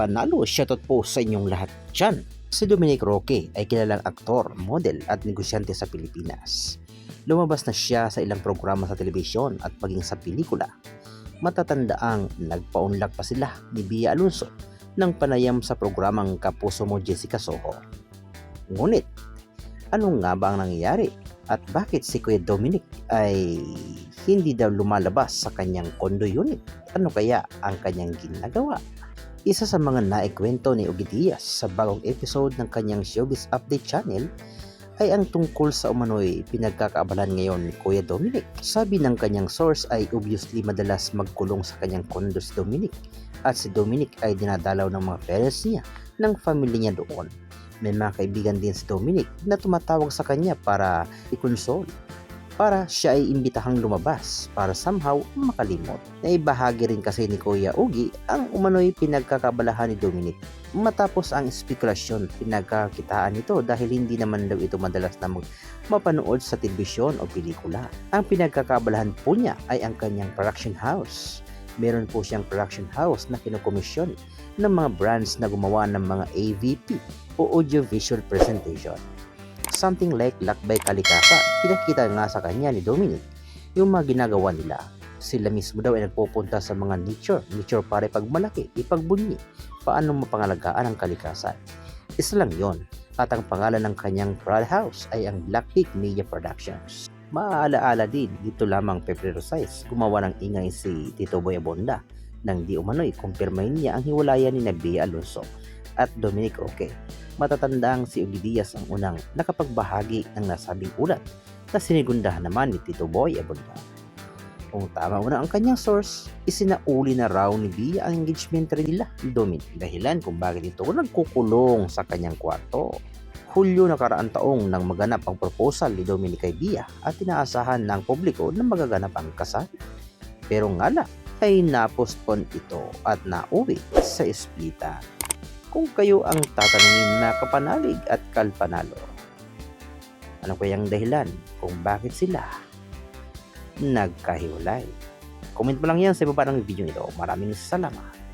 Panalo, shoutout po sa inyong lahat dyan. Si Dominic Roque ay kilalang aktor, model at negosyante sa Pilipinas. Lumabas na siya sa ilang programa sa telebisyon at maging sa pelikula. Matatandaang nagpaunlak pa sila ni Bia Alonso ng panayam sa programang Kapuso mo Jessica Soho. Ngunit, ano nga ba ang nangyayari at bakit si Kuya Dominic ay hindi daw lumalabas sa kanyang condo unit? Ano kaya ang kanyang ginagawa? Isa sa mga naikwento ni Ugi Diaz sa bagong episode ng kanyang Showbiz Update channel ay ang tungkol sa umano'y pinagkakaabalan ngayon ni Kuya Dominic. Sabi ng kanyang source ay obviously madalas magkulong sa kanyang kondo si Dominic at si Dominic ay dinadalaw ng mga parents niya ng family niya doon. May mga kaibigan din si Dominic na tumatawag sa kanya para i-console para siya ay imbitahang lumabas para somehow makalimot. Naibahagi rin kasi ni Kuya Ugi ang umano'y pinagkakabalahan ni Dominic. Matapos ang spekulasyon, pinagkakitaan nito dahil hindi naman daw ito madalas na mag- mapanood sa telebisyon o pelikula. Ang pinagkakabalahan po niya ay ang kanyang production house. Meron po siyang production house na kinukomisyon ng mga brands na gumawa ng mga AVP o audiovisual presentation something like Lakbay Kalikasa. Pinakita nga sa kanya ni Dominic yung mga ginagawa nila. Sila mismo daw ay nagpupunta sa mga nature, nature para ipagmalaki, ipagbunyi, paano mapangalagaan ang kalikasan. Isa lang yon at ang pangalan ng kanyang prod house ay ang Black Peak Media Productions. Maaala-ala din dito lamang Pebrero 6, gumawa ng ingay si Tito Boy Abonda nang di umano'y kumpirmahin niya ang hiwalayan ni Nabia Alonso at Dominic Roque matatandang si Ugi Diaz ang unang nakapagbahagi ng nasabing ulat na sinigundahan naman ni Tito Boy Abunda. Kung tama una ang kanyang source, isinauli na raw ni Bia ang engagement rin nila ni Dominic dahilan kung bakit ito nagkukulong sa kanyang kwarto. Hulyo nakaraang taong nang maganap ang proposal ni Dominic kay Bia at inaasahan ng publiko na magaganap ang kasal. Pero nga lang ay napostpone ito at nauwi sa esplita kung kayo ang tatanungin na kapanalig at kalpanalo. Ano kayang dahilan kung bakit sila nagkahiwalay? Comment mo lang yan sa baba ng video ito. Maraming salamat.